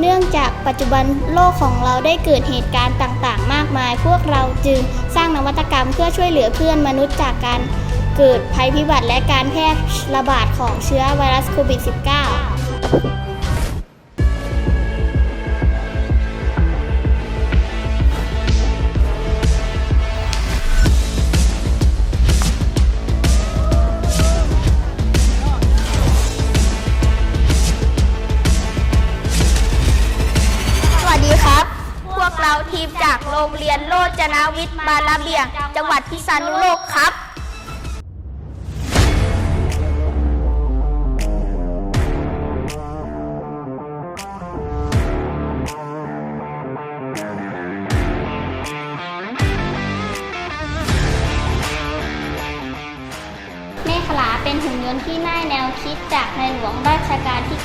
เนื่องจากปัจจุบันโลกของเราได้เกิดเหตุการณ์ต่างๆ มากมาย พวกเราจึงสร้างนวัตกรรมเพื่อช่วยเหลือเพื่อนมนุษย์จากการเกิดภัยพิบัติและการแพร่ระบาดของเชื้อไวรัสโควิด -19 ทีมจากโรงเรียนโลจนาวิทย์บานระเบียง จังหวัดพิษณุโลกครับเมฆขลาเป็นหุ่นยนต์ที่ได้แนวคิดจากในหลวงรัชกาลที่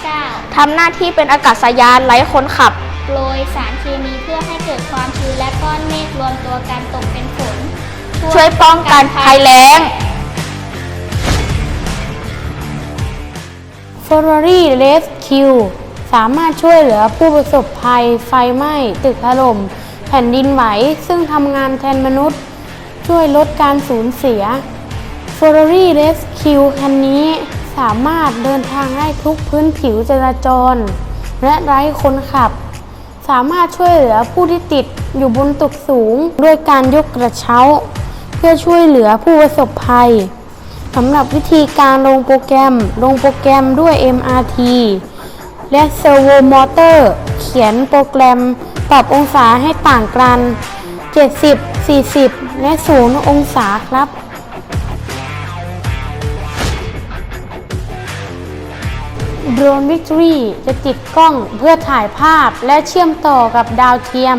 ทำหน้าที่เป็นอากาศยานไร้คนขับ โปรยสารเคมีเพื่อให้เกิดความชื้นและก้อนเมฆรวมตัวกันตกเป็นฝนช่วยป้องกันภัยแล้ง Ferrari Rescue สามารถช่วยเหลือผู้ประสบภัยไฟไหม้ตึกถล่มแผ่นดินไหว ซึ่งทำงานแทนมนุษย์ ช่วยลดการสูญเสีย Ferrari Rescue คันนี้สามารถเดินทางได้ทุกพื้นผิวจราจร และไร้คนขับ สามารถช่วยเหลือผู้ที่ติดอยู่บนตึกสูง ด้วยการยกกระเช้า เพื่อช่วยเหลือผู้ประสบภัยสำหรับวิธีการลงโปรแกรม ลงโปรแกรมด้วย MRT และ Servo Motor เขียนโปรแกรมปรับองศาให้ต่างกัน 70 40 และ 0 องศาครับ โดรน Victory จะติดกล้องเพื่อถ่ายภาพและเชื่อมต่อกับดาวเทียม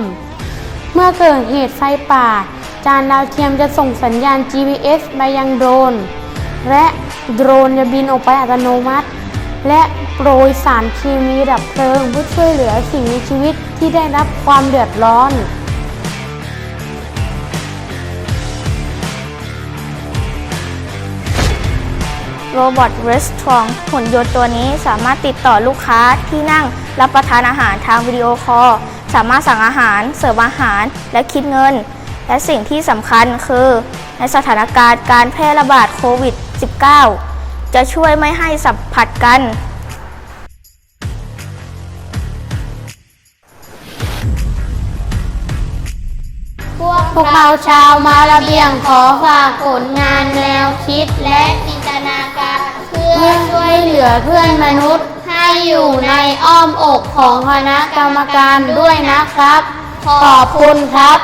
เมื่อเกิดเหตุไฟป่า จานดาวเทียมจะส่งสัญญาณ GPS ไปยังโดรน และโดรนจะบินออกไปอัตโนมัติ และโปรยสารเคมีดับเพลิงเพื่อช่วยเหลือสิ่งมีชีวิตที่ได้รับความเดือดร้อน โรบอทเรสทรองหุ่นยนต์ตัวนี้สามารถติดต่อลูกค้าที่นั่งรับประทานอาหารทางวิดีโอคอลสามารถสั่งอาหาร เสิร์ฟอาหารและคิดเงิน และสิ่งที่สำคัญคือ ในสถานการณ์การแพร่ระบาดโควิด -19 จะช่วยไม่ให้สัมผัสกันพวกเราชาวมาระเบียงขอฝากผลงานแนวคิดและ พื่อช่วยเหลือเพื่อนมนุษย์ให้อยู่ในอ้อมอกของคณะกรรมการด้วยนะครับ ขอบคุณครับ